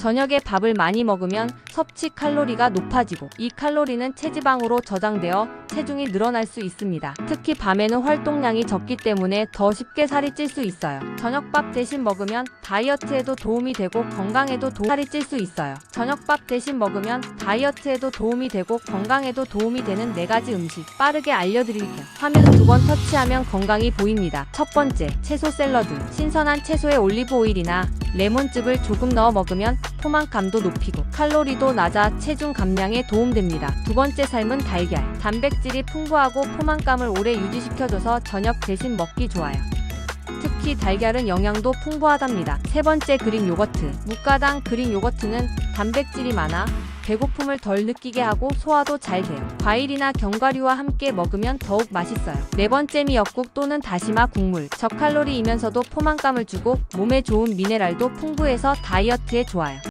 저녁에 밥을 많이 먹으면 섭취 칼로리가 높아지고 이 칼로리는 체지방으로 저장되어 체중이 늘어날 수 있습니다. 특히 밤에는 활동량이 적기 때문에 더 쉽게 살이 찔 수 있어요. 저녁밥 대신 먹으면 다이어트에도 도움이 되고 건강에도 도... 살이 찔 수 있어요. 저녁밥 대신 먹으면 다이어트에도 도움이 되고 건강에도 도움이 되는 네 가지 음식 빠르게 알려드릴게요. 화면 두 번 터치하면 건강이 보입니다. 첫 번째, 채소 샐러드. 신선한 채소에 올리브 오일이나 레몬즙을 조금 넣어 먹으면 포만감도 높이고 칼로리도 낮아 체중 감량에 도움됩니다. 두 번째 삶은 달걀. 단백질이 풍부하고 포만감을 오래 유지시켜줘서 저녁 대신 먹기 좋아요. 특히 달걀은 영양도 풍부하답니다. 세 번째 그릭 요거트. 무가당 그릭 요거트는 단백질이 많아 배고픔을 덜 느끼게 하고 소화도 잘 돼요. 과일이나 견과류와 함께 먹으면 더욱 맛있어요. 네 번째 미역국 또는 다시마 국물. 저칼로리이면서도 포만감을 주고 몸에 좋은 미네랄도 풍부해서 다이어트에 좋아요.